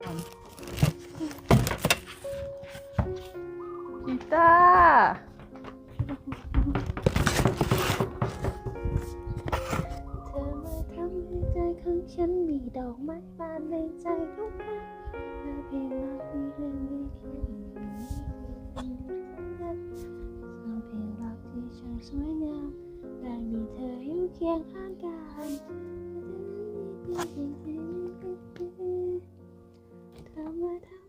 กีตาร์เธอมาทำให้ใจของฉันมีดอกไม้บานในใจทุกครั้งเธอเพียงรักมีเรื่องดีแค่นี้เป็นดีทั้งนั้นเธอเพียงรักที่ช่างสวยงามได้มีเธออยู่เคียงข้างกายเธอมาทำ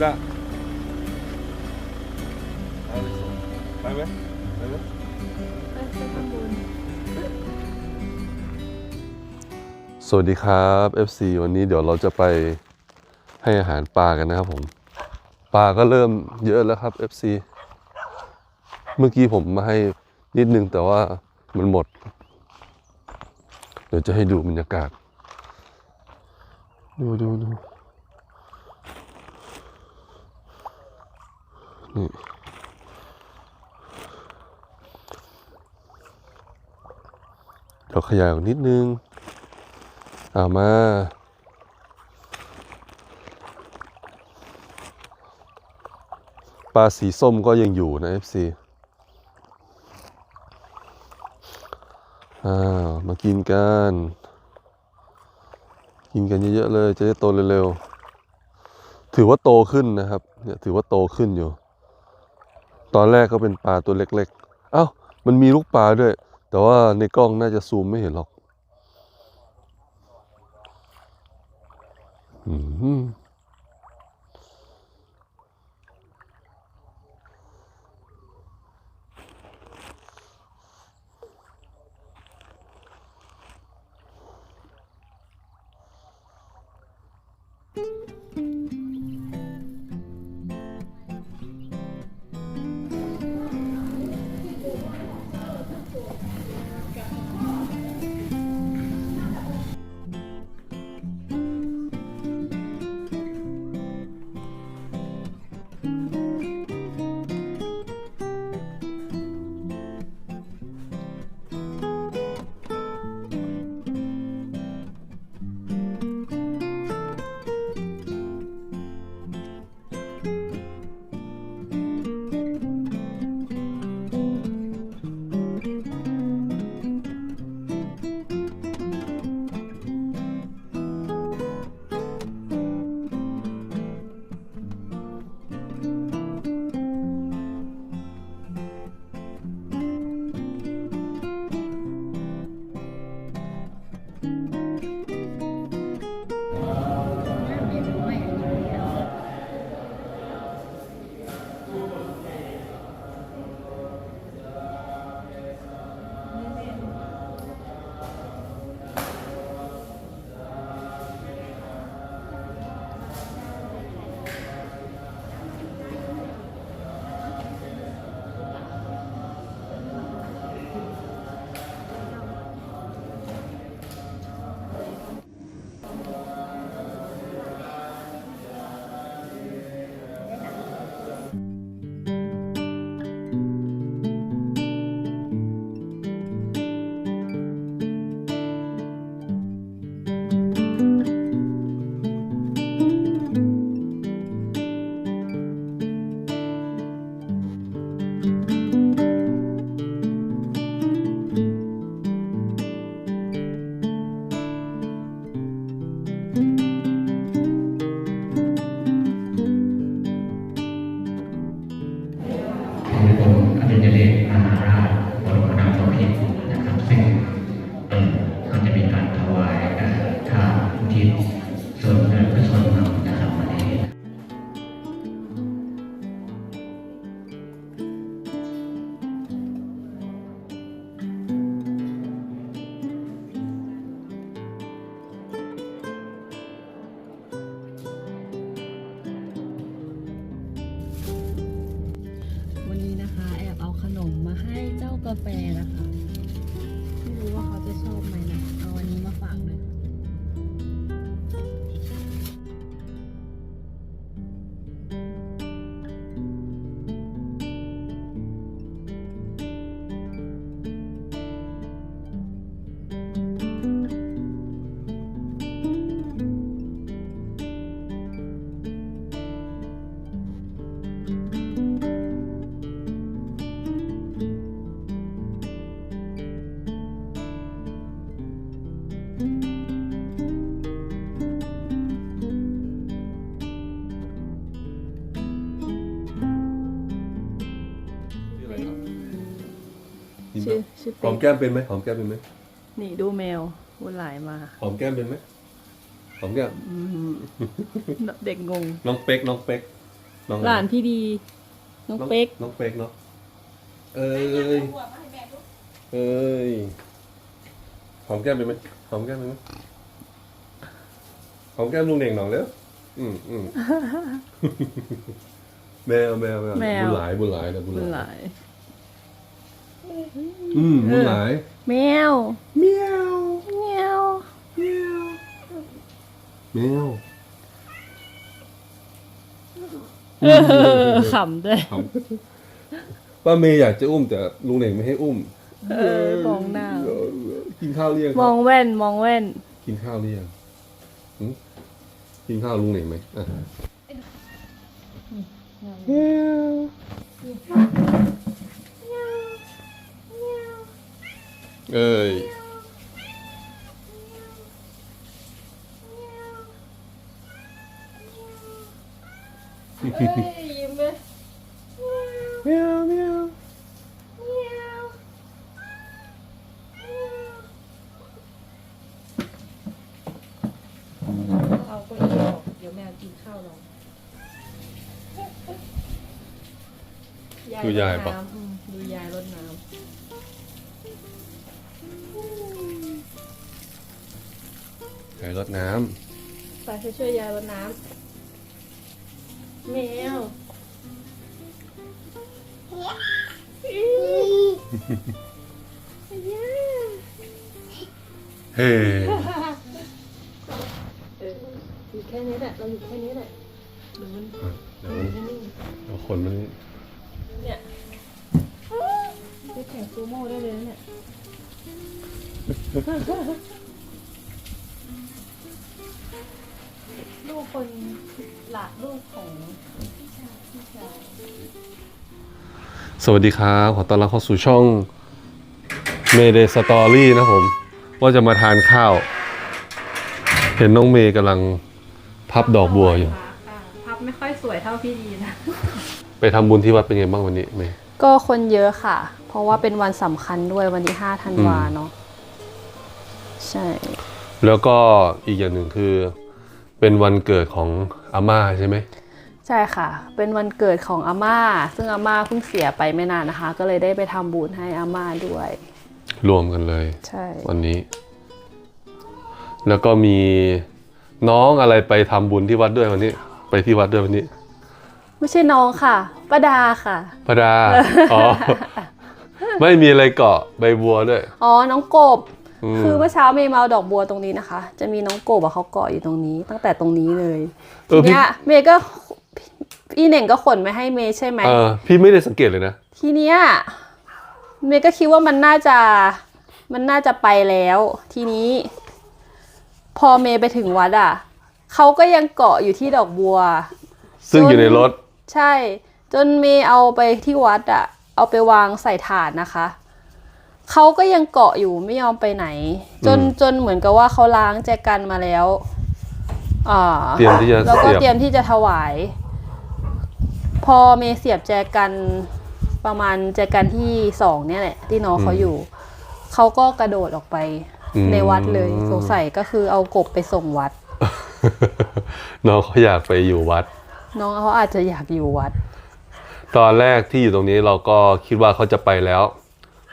ได้ไปไหมไปไหมสวัสดีครับ FC วันนี้เดี๋ยวเราจะไปให้อาหารปลากันนะครับผมปลาก็เริ่มเยอะแล้วครับ FC เมื่อกี้ผมมาให้นิดนึงแต่ว่ามันหมด เดี๋ยวจะให้ดูบรรยากาศ ดูดูดู นี่เดี๋ยวขยายออกนิดนึงเอามาปลาสีส้มก็ยังอยู่นะ FC อ้าวมากินกัน กินกันเยอะๆเลยจะได้โตเร็วๆ ถือว่าโตขึ้นนะครับ เนี่ยถือว่าโตขึ้นอยู่ ตอนแรกก็เป็นปลาตัวเล็กๆ เอ้า มันมีลูกปลาด้วย แต่ว่าในกล้องน่าจะซูมไม่เห็นหรอก อืม กาแฟนะคะ ชื่อชื่อหอเป๊มกแก้มเป็นไหมหอมแก้มเป็นไหมนี่ดูแมววนหลายมา หอมแก้มเป็นไหมหอมแก้มอืมเด็กงง น้องเป๊กน้องเป๊กน้องหลานพี่ดี น้องเป๊ก น้องเป๊กเนาะเอ้ยเอ้ยหอมแก้มเป็นไหมหอมแก้มเป็นไหมหอมแก้มลุงเน่งหน่อยเร็วอืมอืมแมวแมวแมวแมว บุญหลายบุญหลายนะบุญวนหหลายลาย อืมบุญหลายแมวเมียวแมวเมียวแมวเออขำด้วยครับป้าเมย์อยากจะอุ้มแต่ลุงเน่งไม่ให้อุ้ม เออมองหน้าเออกินข้าวเรียงมองแว่นมองแว่น กินข้าวเรียงหึกินข้าวลุงเน่งไหมอะ เอ้ยยิ้มเลยเมียวเมียวเอาเก้าอี้ออกเดี๋ยวแมวกินข้าวลงดูยายปะรดน้ำอืมดูยายรดน้ ไก่รดน้ำไปช่วยยายรดน้ำแมวำเฮ้เอออยู่แค่นี้แหละเราอยู่แค่นี้แหละหรือมันเดี๋ยวมันแค่นี้เอาคนมันเนี่ยไปแข่งซูโม่ได้เลยนะเนี่ย ลูกคนหลานลูกของพี่ชายพี่ชายสวัสดีครับ ขอต้อนรับเข้าสู่ช่อง Mayday Story นะผม ว่าจะมาทานข้าว เห็นน้องเมย์กำลังพับดอกบัวอยู่พับไม่ค่อยสวยเท่าพี่ดีนะ ไปทำบุญที่วัดเป็นไงบ้างวันนี้เมย์ ก็คนเยอะค่ะ เพราะว่าเป็นวันสำคัญด้วยวันที่5ธันวาอืมเนาะใช่ แล้วก็อีกอย่างหนึ่งคือ เป็นวันเกิดของอาม่าใช่ไหมใช่ค่ะ เป็นวันเกิดของอาม่า ซึ่งอาม่าเพิ่งเสียไปไม่นานนะคะ ก็เลยได้ไปทำบุญให้อาม่าด้วย รวมกันเลย ใช่ วันนี้ แล้วก็มีน้องอะไรไปทำบุญที่วัดด้วยวันนี้ ไปที่วัดด้วยวันนี้ ไม่ใช่น้องค่ะป้าดาค่ะพระดา อ๋อ ไม่มีอะไรเกาะใบบัวด้วย อ๋อน้องกบ อืม คือเมื่อเช้าเมย์มาเอาดอกบัวตรงนี้นะคะ จะมีน้องกบอะเขาเกาะอยู่ตรงนี้ ตั้งแต่ตรงนี้เลยเออทีพี่ เนี้ยเมย์ก็พี่เน่งก็ขนมาให้เมย์ใช่ไหม เออพี่ไม่ได้สังเกตเลยนะ ทีเนี้ยเมย์ก็คิดว่ามันน่าจะมันน่าจะไปแล้ว ทีนี้ พอเมย์ไปถึงวัดอะเขาก็ยังเกาะอยู่ที่ดอกบัว ซึ่งอยู่ในรถ ใช่ จนเมย์เอาไปที่วัดอะเอาไปวางใส่ถาดนะคะเขาก็ยังเกาะอยู่ไม่ยอมไปไหน จนอืมจนเหมือนกับว่าเขาล้างแจกันมาแล้วอ่าเตรียมที่จะแล้วก็เสียบเตรียมที่จะถวาย พอเมย์เสียบแจกันประมาณแจกันที่สองเนี่ยแหละ ที่น้องเขาอยู่เขาก็กระโดดออกไปอืมในวัดเลยสงสัยก็คือเอากบไปส่งวัด น้องเขาอยากไปอยู่วัด น้องเขาอาจจะอยากอยู่วัด ตอนแรกที่อยู่ตรงนี้เราก็คิดว่าเขาจะไปแล้ว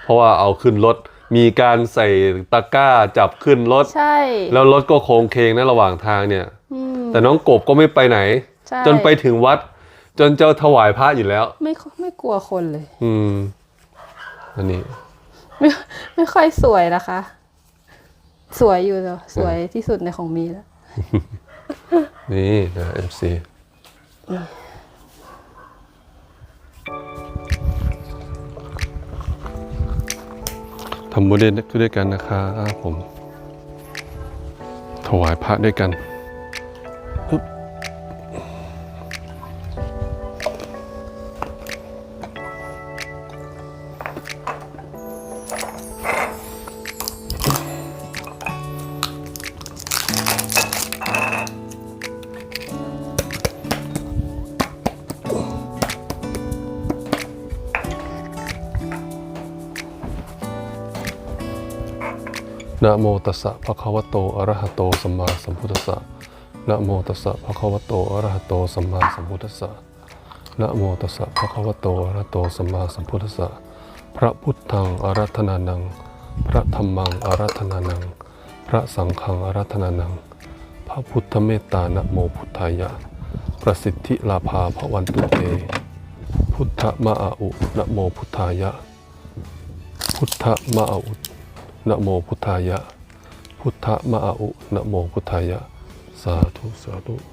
เพราะว่าเอาขึ้นรถมีการใส่ตะกร้าจับขึ้นรถ ใช่ แล้วรถก็โค้งเคงนะระหว่างทางเนี่ยอืมแต่น้องกบก็ไม่ไปไหน ใช่ จนไปถึงวัด จนจะถวายพระอยู่แล้ว ไม่ไม่กลัวคนเลย อืม อันนี้ ไม่ไม่ค่อยสวยนะคะ สวยอยู่แต่สวยที่สุดในของมีแล้ว นี่นะ FC ทำบุญด้วยกันนะครับผม ถวายพระด้วยกัน นะโมตัสสะภะคะวะโตอะระหะโตสัมมาสัมพุทธัสสะนะโมตัสสะภะคะวะโตอะระหะโตสัมมาสัมพุทธัสสะนะโมตัสสะภะคะวะโตอะระหะโตสัมมาสัมพุทธัสสะพระพุทธังอารัธนานัง พระธรรมังอารัธนานัง พระสังฆังอารัธนานัง พระพุทธเมตตานะโมพุทธายะ ประสิทธิลาภาพระวันตุเต พุทธมาอาอุนะโมพุทธายะ พุทธมาอาอุ นะโมพุทธายะ พุทธมะอาอุนะโมพุทธายะ สาธุ สาธุ